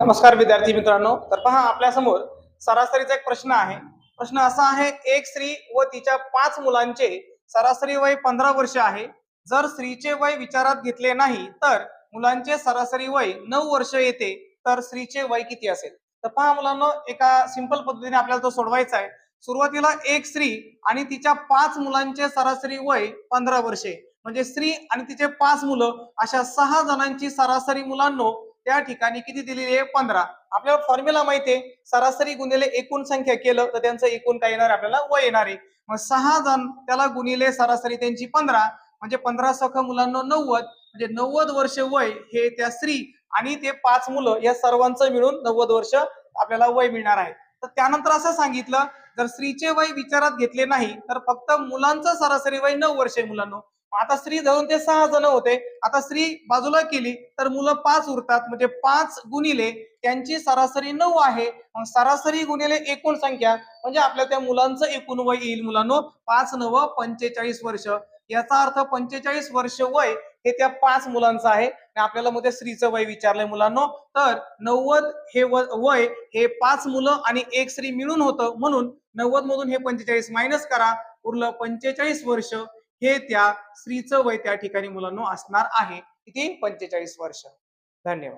नमस्कार विद्यार्थी मित्रांनो. तर पहा आपल्यासमोर सरासरीचा एक प्रश्न आहे. प्रश्न असा आहे एक स्त्री व तिच्या पाच मुलांचे सरासरी वय पंधरा वर्ष आहे. जर स्त्रीचे वय विचारात घेतले नाही तर मुलांचे सरासरी वय नऊ वर्ष येते. तर स्त्रीचे वय किती असेल? तर पहा मुलांना एका सिंपल पद्धतीने आपल्याला तो सोडवायचा आहे. सुरुवातीला एक स्त्री आणि तिच्या पाच मुलांचे सरासरी वय पंधरा वर्षे. म्हणजे स्त्री आणि तिचे पाच मुलं अशा सहा जणांची सरासरी मुलांनो त्या ठिकाणी किती दिलेली आहे? पंधरा. आपल्याला फॉर्म्युला माहिती आहे सरासरी गुणिले एकूण संख्या केलं तर त्यांचं एकूण काय येणार आपल्याला वय येणार आहे. मग सहा जण त्याला गुणिले सरासरी त्यांची पंधरा म्हणजे पंधरा सख मुलांना नव्वद म्हणजे नव्वद वर्ष वय हे त्या स्त्री आणि ते पाच मुलं या सर्वांचं मिळून नव्वद वर्ष आपल्याला वय मिळणार आहे. तर त्यानंतर असं सांगितलं जर स्त्रीचे वय विचारात घेतले नाही तर फक्त मुलांचं सरासरी वय नऊ वर्ष आहे मुलांना. आता स्त्री धरून ते सहा जण होते. आता स्त्री बाजूला केली तर मुलं पाच उरतात. म्हणजे पाच गुणिले त्यांची सरासरी नऊ आहे. मग सरासरी गुणिले एकूण संख्या म्हणजे आपल्या त्या मुलांचं एकूण वय येईल. मुलांनो पाच नव पंचेचाळीस वर्ष. याचा अर्थ पंचेचाळीस वर्ष वय हे त्या पाच मुलांचं आहे. आणि आपल्याला मध्ये स्त्रीचं वय विचारलंय मुलांनो. तर नव्वद हे वय हे पाच मुलं आणि एक स्त्री मिळून होतं. म्हणून नव्वद मधून हे पंचेचाळीस मायनस करा. उरलं पंचेचाळीस वर्ष. हे त्या स्त्रीचं वय त्या ठिकाणी मुलांनो असणार आहे. किती? पंचेचाळीस वर्ष. धन्यवाद.